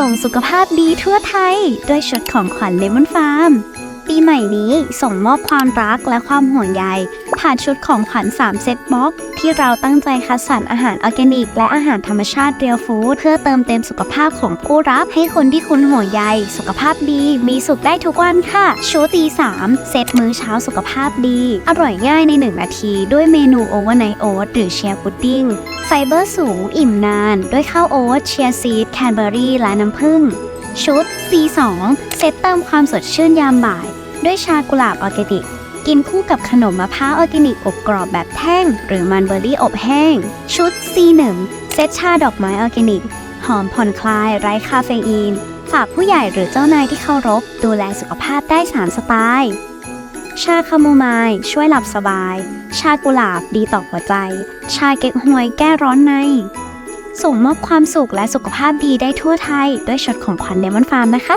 ส่งสุขภาพดีทั่วไทย ด้วยชุดของขวัญเลมอนฟาร์ม ปีใหม่นี้ส่งมอบความรักและความห่วงใย ผ่านชุดของขวัญ3เซตบ็อกที่เราตั้งใจคัดสรรอาหารออร์แกนิก และอาหารธรรมชาติเรียลฟู้ดเพื่อเติมเต็มสุขภาพของผู้รับให้คนที่คุณห่วงใยสุขภาพดี มีสุขได้ทุกวันค่ะชุดตี3เซตมื้อเช้าสุขภาพดี อร่อยง่ายใน 1 นาทีด้วยเมนูโอเวอร์ไนท์โอ๊ตหรือเชียร์พุดดิ้งไฟเบอร์สูงอิ่มนาน ด้วยข้าวโอ๊ตเชียร์ซีดแคนเบอรี่และน้ำผึ้งชุด C2 เซตเติมความสดชื่นยามบ่าย ด้วยชากุหลาบออร์แกนิก กินคู่กับขนมมะพร้าวออร์แกนิกอบกรอบแบบแท่ง หรือมันเบอร์รี่อบแห้ง ชุด C1 เซตชาดอกไม้ออร์แกนิก หอมผ่อนคลายไร้คาเฟอีน ฝากผู้ใหญ่หรือเจ้านายที่เคารพ ดูแลสุขภาพได้ 3 สไตล์ชาคาโมไมล์ช่วยหลับสบาย ชากุหลาบดีต่อหัวใจ ชาเก๊กฮวยแก้ร้อนใน ส่งมอบความสุขและสุขภาพดีได้ทั่วไทย ด้วยช็อตของขวัญเลมอนฟาร์มนะคะ